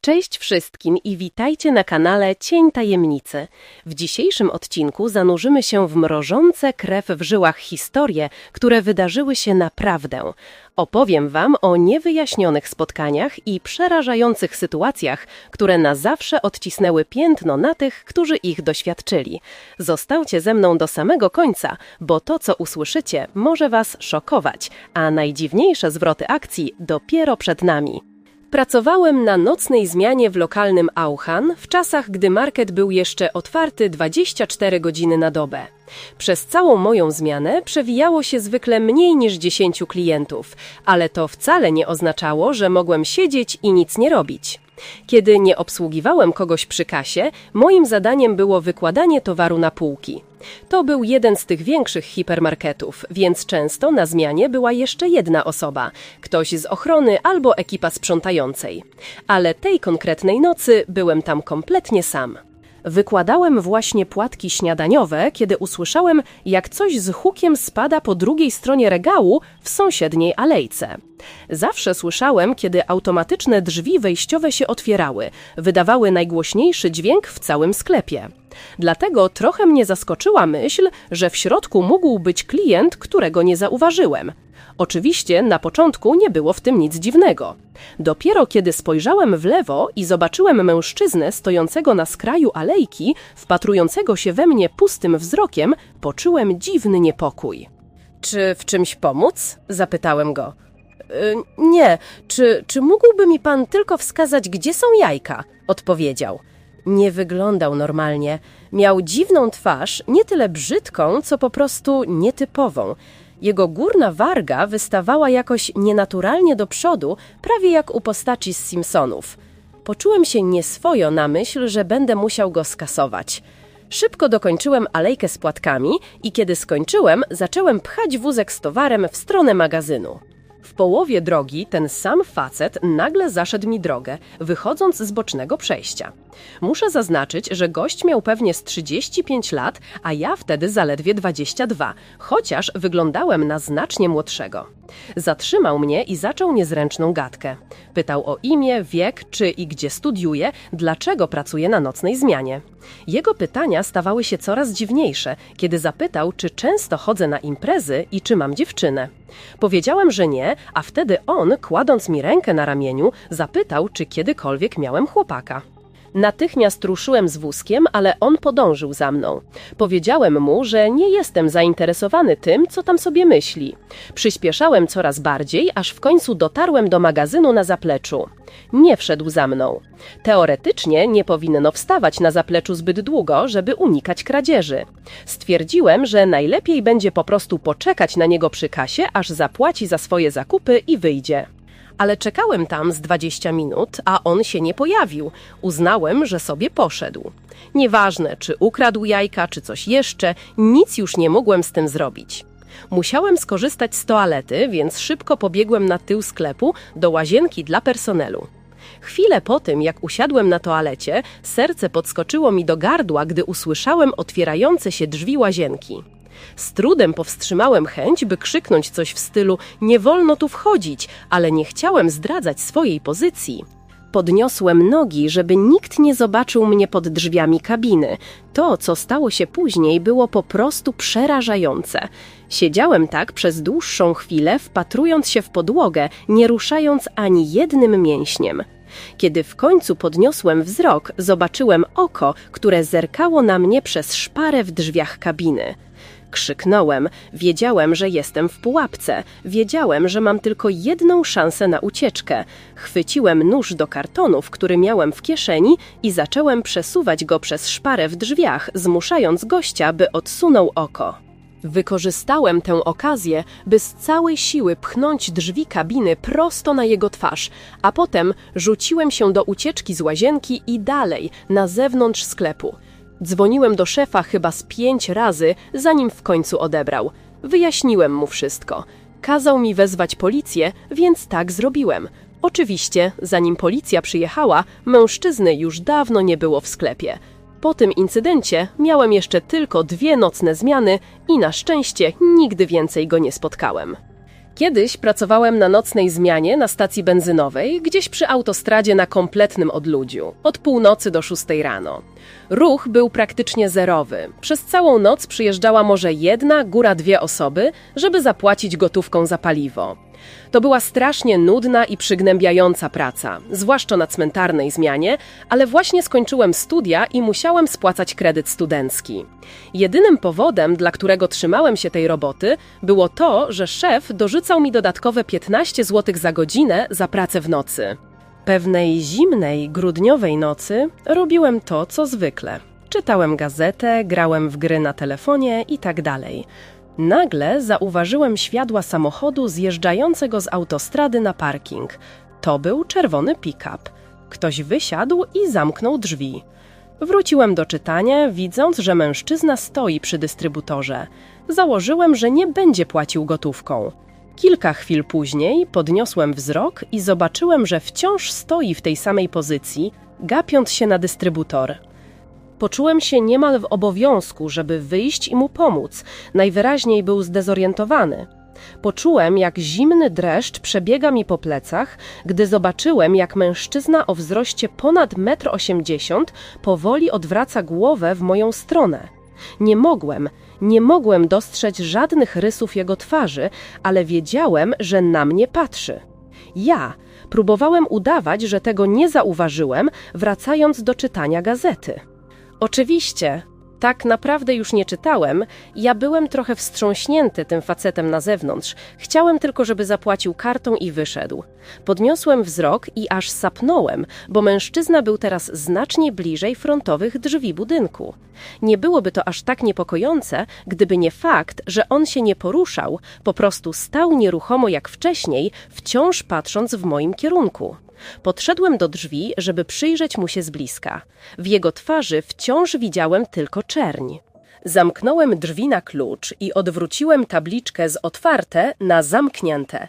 Cześć wszystkim i witajcie na kanale Cień Tajemnicy. W dzisiejszym odcinku zanurzymy się w mrożące krew w żyłach historie, które wydarzyły się naprawdę. Opowiem Wam o niewyjaśnionych spotkaniach i przerażających sytuacjach, które na zawsze odcisnęły piętno na tych, którzy ich doświadczyli. Zostawcie ze mną do samego końca, bo to, co usłyszycie, może Was szokować, a najdziwniejsze zwroty akcji dopiero przed nami. Pracowałem na nocnej zmianie w lokalnym Auchan w czasach, gdy market był jeszcze otwarty 24 godziny na dobę. Przez całą moją zmianę przewijało się zwykle mniej niż 10 klientów, ale to wcale nie oznaczało, że mogłem siedzieć i nic nie robić. Kiedy nie obsługiwałem kogoś przy kasie, moim zadaniem było wykładanie towaru na półki. To był jeden z tych większych hipermarketów, więc często na zmianie była jeszcze jedna osoba, ktoś z ochrony albo ekipa sprzątającej. Ale tej konkretnej nocy byłem tam kompletnie sam. Wykładałem właśnie płatki śniadaniowe, kiedy usłyszałem, jak coś z hukiem spada po drugiej stronie regału w sąsiedniej alejce. Zawsze słyszałem, kiedy automatyczne drzwi wejściowe się otwierały, wydawały najgłośniejszy dźwięk w całym sklepie. Dlatego trochę mnie zaskoczyła myśl, że w środku mógł być klient, którego nie zauważyłem. Oczywiście na początku nie było w tym nic dziwnego. Dopiero kiedy spojrzałem w lewo i zobaczyłem mężczyznę stojącego na skraju alejki, wpatrującego się we mnie pustym wzrokiem, poczułem dziwny niepokój. Czy w czymś pomóc? zapytałem go. «Y, nie, czy, czy mógłby mi pan tylko wskazać, gdzie są jajka? odpowiedział. Nie wyglądał normalnie. Miał dziwną twarz, nie tyle brzydką, co po prostu nietypową. Jego górna warga wystawała jakoś nienaturalnie do przodu, prawie jak u postaci z Simpsonów. Poczułem się nieswojo na myśl, że będę musiał go skasować. Szybko dokończyłem alejkę z płatkami i kiedy skończyłem, zacząłem pchać wózek z towarem w stronę magazynu. W połowie drogi ten sam facet nagle zaszedł mi drogę, wychodząc z bocznego przejścia. Muszę zaznaczyć, że gość miał pewnie z 35 lat, a ja wtedy zaledwie 22, chociaż wyglądałem na znacznie młodszego. Zatrzymał mnie i zaczął niezręczną gadkę. Pytał o imię, wiek, czy i gdzie studiuje, dlaczego pracuje na nocnej zmianie. Jego pytania stawały się coraz dziwniejsze, kiedy zapytał, czy często chodzę na imprezy i czy mam dziewczynę. Powiedziałem, że nie, a wtedy on, kładąc mi rękę na ramieniu, zapytał, czy kiedykolwiek miałem chłopaka. Natychmiast ruszyłem z wózkiem, ale on podążył za mną. Powiedziałem mu, że nie jestem zainteresowany tym, co tam sobie myśli. Przyspieszałem coraz bardziej, aż w końcu dotarłem do magazynu na zapleczu. Nie wszedł za mną. Teoretycznie nie powinno wstawać na zapleczu zbyt długo, żeby unikać kradzieży. Stwierdziłem, że najlepiej będzie po prostu poczekać na niego przy kasie, aż zapłaci za swoje zakupy i wyjdzie ale czekałem tam z 20 minut, a on się nie pojawił. Uznałem, że sobie poszedł. Nieważne, czy ukradł jajka, czy coś jeszcze, nic już nie mogłem z tym zrobić. Musiałem skorzystać z toalety, więc szybko pobiegłem na tył sklepu do łazienki dla personelu. Chwilę po tym, jak usiadłem na toalecie, serce podskoczyło mi do gardła, gdy usłyszałem otwierające się drzwi łazienki. Z trudem powstrzymałem chęć, by krzyknąć coś w stylu nie wolno tu wchodzić, ale nie chciałem zdradzać swojej pozycji. Podniosłem nogi, żeby nikt nie zobaczył mnie pod drzwiami kabiny. To, co stało się później, było po prostu przerażające. Siedziałem tak przez dłuższą chwilę, wpatrując się w podłogę, nie ruszając ani jednym mięśniem. Kiedy w końcu podniosłem wzrok, zobaczyłem oko, które zerkało na mnie przez szparę w drzwiach kabiny. Krzyknąłem. Wiedziałem, że jestem w pułapce. Wiedziałem, że mam tylko jedną szansę na ucieczkę. Chwyciłem nóż do kartonów, który miałem w kieszeni i zacząłem przesuwać go przez szparę w drzwiach, zmuszając gościa, by odsunął oko. Wykorzystałem tę okazję, by z całej siły pchnąć drzwi kabiny prosto na jego twarz, a potem rzuciłem się do ucieczki z łazienki i dalej, na zewnątrz sklepu. Dzwoniłem do szefa chyba z pięć razy, zanim w końcu odebrał. Wyjaśniłem mu wszystko. Kazał mi wezwać policję, więc tak zrobiłem. Oczywiście, zanim policja przyjechała, mężczyzny już dawno nie było w sklepie. Po tym incydencie miałem jeszcze tylko dwie nocne zmiany i na szczęście nigdy więcej go nie spotkałem. Kiedyś pracowałem na nocnej zmianie na stacji benzynowej, gdzieś przy autostradzie na kompletnym odludziu, od północy do szóstej rano. Ruch był praktycznie zerowy. Przez całą noc przyjeżdżała może jedna, góra dwie osoby, żeby zapłacić gotówką za paliwo. To była strasznie nudna i przygnębiająca praca, zwłaszcza na cmentarnej zmianie, ale właśnie skończyłem studia i musiałem spłacać kredyt studencki. Jedynym powodem, dla którego trzymałem się tej roboty, było to, że szef dorzucał mi dodatkowe 15 zł za godzinę za pracę w nocy. Pewnej zimnej, grudniowej nocy robiłem to, co zwykle. Czytałem gazetę, grałem w gry na telefonie i tak. Nagle zauważyłem światła samochodu zjeżdżającego z autostrady na parking. To był czerwony pick-up. Ktoś wysiadł i zamknął drzwi. Wróciłem do czytania, widząc, że mężczyzna stoi przy dystrybutorze. Założyłem, że nie będzie płacił gotówką. Kilka chwil później podniosłem wzrok i zobaczyłem, że wciąż stoi w tej samej pozycji, gapiąc się na dystrybutor. Poczułem się niemal w obowiązku, żeby wyjść i mu pomóc. Najwyraźniej był zdezorientowany. Poczułem, jak zimny dreszcz przebiega mi po plecach, gdy zobaczyłem, jak mężczyzna o wzroście ponad 1,80 m powoli odwraca głowę w moją stronę. Nie mogłem, nie mogłem dostrzec żadnych rysów jego twarzy, ale wiedziałem, że na mnie patrzy. Ja próbowałem udawać, że tego nie zauważyłem, wracając do czytania gazety. Oczywiście, tak naprawdę już nie czytałem. Ja byłem trochę wstrząśnięty tym facetem na zewnątrz. Chciałem tylko, żeby zapłacił kartą i wyszedł. Podniosłem wzrok i aż sapnąłem, bo mężczyzna był teraz znacznie bliżej frontowych drzwi budynku. Nie byłoby to aż tak niepokojące, gdyby nie fakt, że on się nie poruszał, po prostu stał nieruchomo jak wcześniej, wciąż patrząc w moim kierunku. Podszedłem do drzwi, żeby przyjrzeć mu się z bliska. W jego twarzy wciąż widziałem tylko czerń. Zamknąłem drzwi na klucz i odwróciłem tabliczkę z otwarte na zamknięte.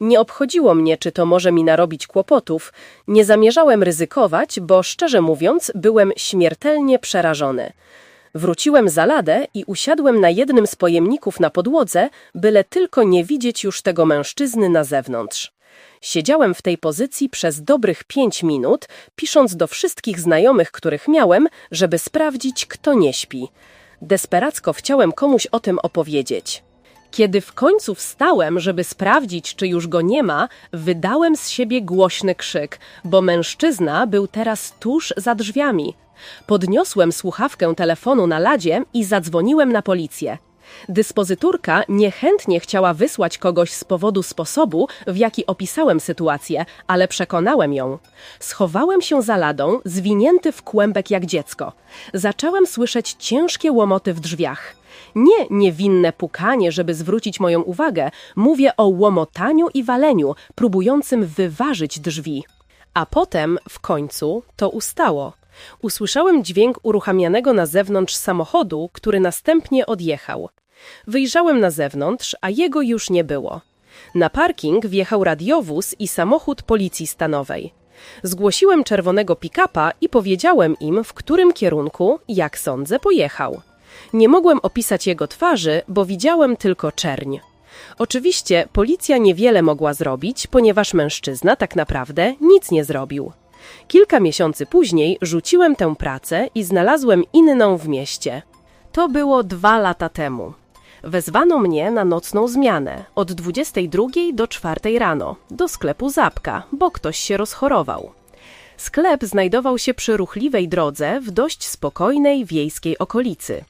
Nie obchodziło mnie, czy to może mi narobić kłopotów. Nie zamierzałem ryzykować, bo szczerze mówiąc, byłem śmiertelnie przerażony. Wróciłem za ladę i usiadłem na jednym z pojemników na podłodze, byle tylko nie widzieć już tego mężczyzny na zewnątrz. Siedziałem w tej pozycji przez dobrych pięć minut, pisząc do wszystkich znajomych, których miałem, żeby sprawdzić, kto nie śpi. Desperacko chciałem komuś o tym opowiedzieć. Kiedy w końcu wstałem, żeby sprawdzić, czy już go nie ma, wydałem z siebie głośny krzyk, bo mężczyzna był teraz tuż za drzwiami. Podniosłem słuchawkę telefonu na ladzie i zadzwoniłem na policję. Dyspozyturka niechętnie chciała wysłać kogoś z powodu sposobu, w jaki opisałem sytuację, ale przekonałem ją. Schowałem się za ladą, zwinięty w kłębek jak dziecko. Zacząłem słyszeć ciężkie łomoty w drzwiach. Nie niewinne pukanie, żeby zwrócić moją uwagę, mówię o łomotaniu i waleniu, próbującym wyważyć drzwi. A potem, w końcu, to ustało. Usłyszałem dźwięk uruchamianego na zewnątrz samochodu, który następnie odjechał. Wyjrzałem na zewnątrz, a jego już nie było. Na parking wjechał radiowóz i samochód policji stanowej. Zgłosiłem czerwonego pick-upa i powiedziałem im, w którym kierunku, jak sądzę, pojechał. Nie mogłem opisać jego twarzy, bo widziałem tylko czerń. Oczywiście policja niewiele mogła zrobić, ponieważ mężczyzna tak naprawdę nic nie zrobił. Kilka miesięcy później rzuciłem tę pracę i znalazłem inną w mieście. To było dwa lata temu. Wezwano mnie na nocną zmianę od 22 do 4 rano do sklepu Zapka, bo ktoś się rozchorował. Sklep znajdował się przy ruchliwej drodze w dość spokojnej wiejskiej okolicy.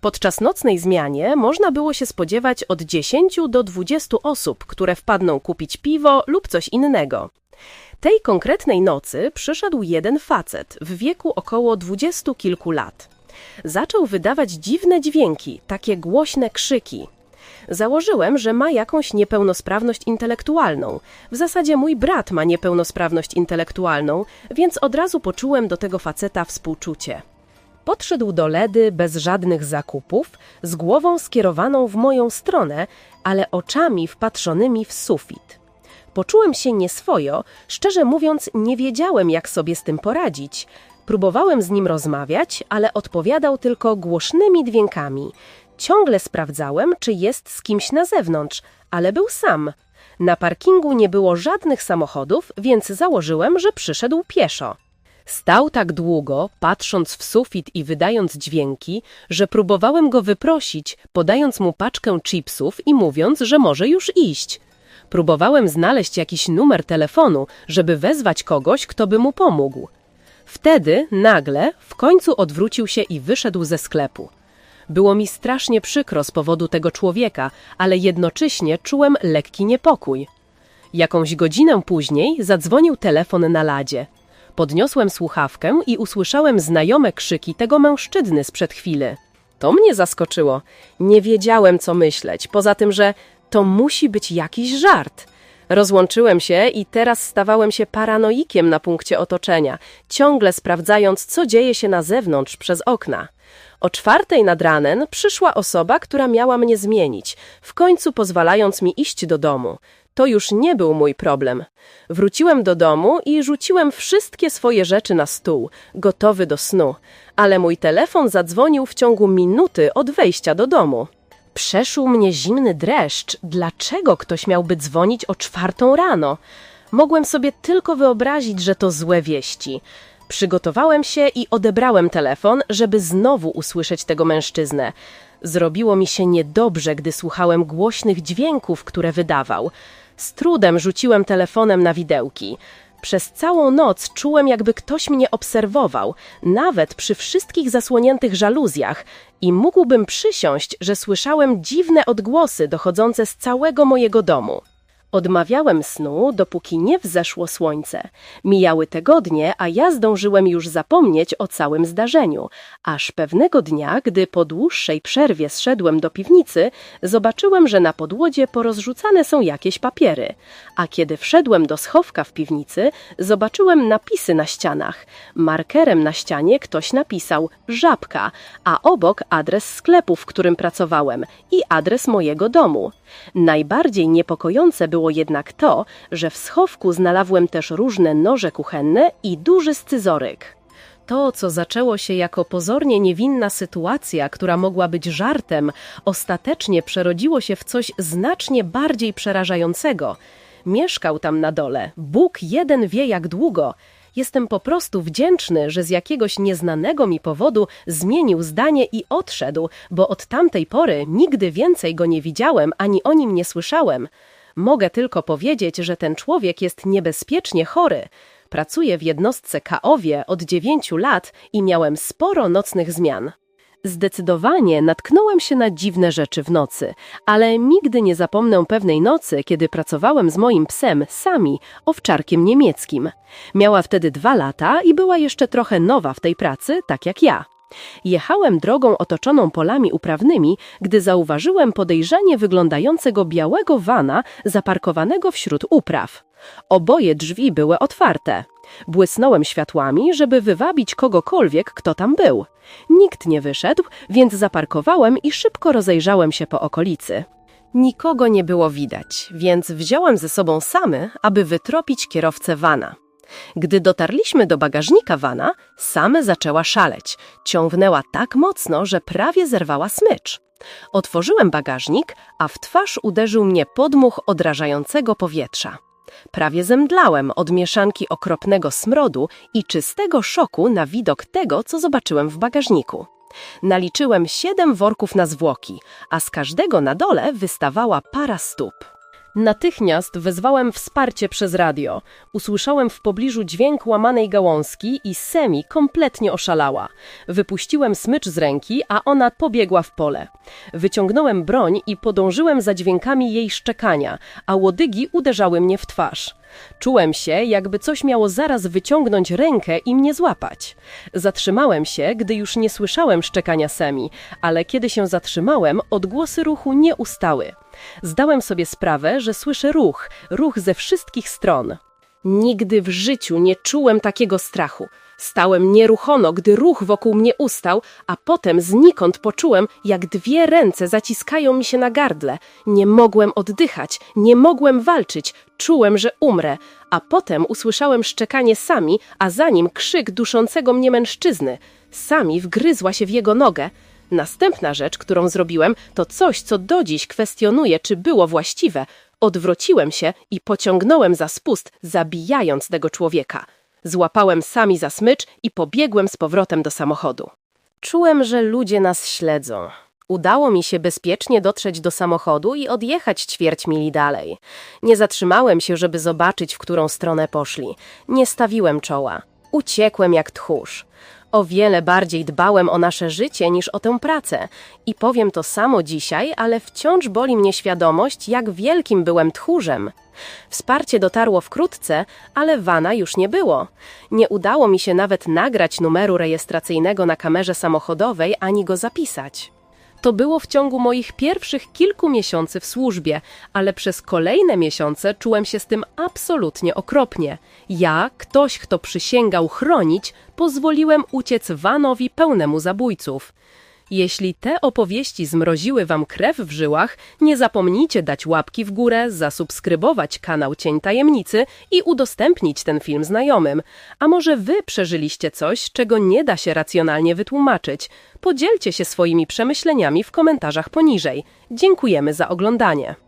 Podczas nocnej zmianie można było się spodziewać od 10 do 20 osób, które wpadną kupić piwo lub coś innego. Tej konkretnej nocy przyszedł jeden facet w wieku około dwudziestu kilku lat. Zaczął wydawać dziwne dźwięki, takie głośne krzyki. Założyłem, że ma jakąś niepełnosprawność intelektualną. W zasadzie mój brat ma niepełnosprawność intelektualną, więc od razu poczułem do tego faceta współczucie. Podszedł do Ledy bez żadnych zakupów, z głową skierowaną w moją stronę, ale oczami wpatrzonymi w sufit. Poczułem się nieswojo, szczerze mówiąc, nie wiedziałem, jak sobie z tym poradzić. Próbowałem z nim rozmawiać, ale odpowiadał tylko głośnymi dźwiękami. Ciągle sprawdzałem, czy jest z kimś na zewnątrz, ale był sam. Na parkingu nie było żadnych samochodów, więc założyłem, że przyszedł pieszo. Stał tak długo, patrząc w sufit i wydając dźwięki, że próbowałem go wyprosić, podając mu paczkę chipsów i mówiąc, że może już iść. Próbowałem znaleźć jakiś numer telefonu, żeby wezwać kogoś, kto by mu pomógł. Wtedy, nagle, w końcu odwrócił się i wyszedł ze sklepu. Było mi strasznie przykro z powodu tego człowieka, ale jednocześnie czułem lekki niepokój. Jakąś godzinę później zadzwonił telefon na ladzie. Podniosłem słuchawkę i usłyszałem znajome krzyki tego mężczyzny sprzed chwili. To mnie zaskoczyło. Nie wiedziałem, co myśleć, poza tym, że to musi być jakiś żart. Rozłączyłem się i teraz stawałem się paranoikiem na punkcie otoczenia, ciągle sprawdzając, co dzieje się na zewnątrz przez okna. O czwartej nad ranem przyszła osoba, która miała mnie zmienić, w końcu pozwalając mi iść do domu. To już nie był mój problem. Wróciłem do domu i rzuciłem wszystkie swoje rzeczy na stół, gotowy do snu, ale mój telefon zadzwonił w ciągu minuty od wejścia do domu. Przeszył mnie zimny dreszcz. Dlaczego ktoś miałby dzwonić o czwartą rano? Mogłem sobie tylko wyobrazić, że to złe wieści. Przygotowałem się i odebrałem telefon, żeby znowu usłyszeć tego mężczyznę. Zrobiło mi się niedobrze, gdy słuchałem głośnych dźwięków, które wydawał. Z trudem rzuciłem telefonem na widełki. Przez całą noc czułem, jakby ktoś mnie obserwował, nawet przy wszystkich zasłoniętych żaluzjach, i mógłbym przysiąść, że słyszałem dziwne odgłosy dochodzące z całego mojego domu. Odmawiałem snu, dopóki nie wzeszło słońce. Mijały tygodnie, a ja zdążyłem już zapomnieć o całym zdarzeniu, aż pewnego dnia, gdy po dłuższej przerwie zszedłem do piwnicy, zobaczyłem, że na podłodzie porozrzucane są jakieś papiery. A kiedy wszedłem do schowka w piwnicy, zobaczyłem napisy na ścianach. Markerem na ścianie ktoś napisał żabka, a obok adres sklepu, w którym pracowałem i adres mojego domu. Najbardziej niepokojące było jednak to, że w schowku znalazłem też różne noże kuchenne i duży scyzoryk. To, co zaczęło się jako pozornie niewinna sytuacja, która mogła być żartem, ostatecznie przerodziło się w coś znacznie bardziej przerażającego. Mieszkał tam na dole, Bóg jeden wie jak długo, Jestem po prostu wdzięczny, że z jakiegoś nieznanego mi powodu zmienił zdanie i odszedł, bo od tamtej pory nigdy więcej go nie widziałem ani o nim nie słyszałem. Mogę tylko powiedzieć, że ten człowiek jest niebezpiecznie chory. Pracuję w jednostce Kaowie od dziewięciu lat i miałem sporo nocnych zmian. Zdecydowanie natknąłem się na dziwne rzeczy w nocy, ale nigdy nie zapomnę pewnej nocy, kiedy pracowałem z moim psem, Sami, owczarkiem niemieckim. Miała wtedy dwa lata i była jeszcze trochę nowa w tej pracy, tak jak ja. Jechałem drogą otoczoną polami uprawnymi, gdy zauważyłem podejrzanie wyglądającego białego wana zaparkowanego wśród upraw. Oboje drzwi były otwarte. Błysnąłem światłami, żeby wywabić kogokolwiek, kto tam był. Nikt nie wyszedł, więc zaparkowałem i szybko rozejrzałem się po okolicy. Nikogo nie było widać, więc wziąłem ze sobą samy, aby wytropić kierowcę wana. Gdy dotarliśmy do bagażnika wana, same zaczęła szaleć. Ciągnęła tak mocno, że prawie zerwała smycz. Otworzyłem bagażnik, a w twarz uderzył mnie podmuch odrażającego powietrza. Prawie zemdlałem od mieszanki okropnego smrodu i czystego szoku na widok tego, co zobaczyłem w bagażniku. Naliczyłem siedem worków na zwłoki, a z każdego na dole wystawała para stóp. Natychmiast wezwałem wsparcie przez radio. Usłyszałem w pobliżu dźwięk łamanej gałązki i Semi kompletnie oszalała. Wypuściłem smycz z ręki, a ona pobiegła w pole. Wyciągnąłem broń i podążyłem za dźwiękami jej szczekania, a łodygi uderzały mnie w twarz. Czułem się, jakby coś miało zaraz wyciągnąć rękę i mnie złapać. Zatrzymałem się, gdy już nie słyszałem szczekania Semi, ale kiedy się zatrzymałem, odgłosy ruchu nie ustały. Zdałem sobie sprawę, że słyszę ruch, ruch ze wszystkich stron. Nigdy w życiu nie czułem takiego strachu. Stałem nieruchomo, gdy ruch wokół mnie ustał, a potem znikąd poczułem, jak dwie ręce zaciskają mi się na gardle. Nie mogłem oddychać, nie mogłem walczyć, czułem, że umrę, a potem usłyszałem szczekanie Sami, a za nim krzyk duszącego mnie mężczyzny. Sami wgryzła się w jego nogę. Następna rzecz, którą zrobiłem, to coś, co do dziś kwestionuję, czy było właściwe. Odwróciłem się i pociągnąłem za spust, zabijając tego człowieka. Złapałem sami za smycz i pobiegłem z powrotem do samochodu. Czułem, że ludzie nas śledzą. Udało mi się bezpiecznie dotrzeć do samochodu i odjechać ćwierć mili dalej. Nie zatrzymałem się, żeby zobaczyć, w którą stronę poszli. Nie stawiłem czoła. Uciekłem jak tchórz. O wiele bardziej dbałem o nasze życie niż o tę pracę. I powiem to samo dzisiaj, ale wciąż boli mnie świadomość, jak wielkim byłem tchórzem. Wsparcie dotarło wkrótce, ale wana już nie było. Nie udało mi się nawet nagrać numeru rejestracyjnego na kamerze samochodowej ani go zapisać. To było w ciągu moich pierwszych kilku miesięcy w służbie, ale przez kolejne miesiące czułem się z tym absolutnie okropnie. Ja, ktoś, kto przysięgał chronić, pozwoliłem uciec vanowi pełnemu zabójców. Jeśli te opowieści zmroziły wam krew w żyłach, nie zapomnijcie dać łapki w górę, zasubskrybować kanał Cień Tajemnicy i udostępnić ten film znajomym. A może wy przeżyliście coś, czego nie da się racjonalnie wytłumaczyć? Podzielcie się swoimi przemyśleniami w komentarzach poniżej. Dziękujemy za oglądanie.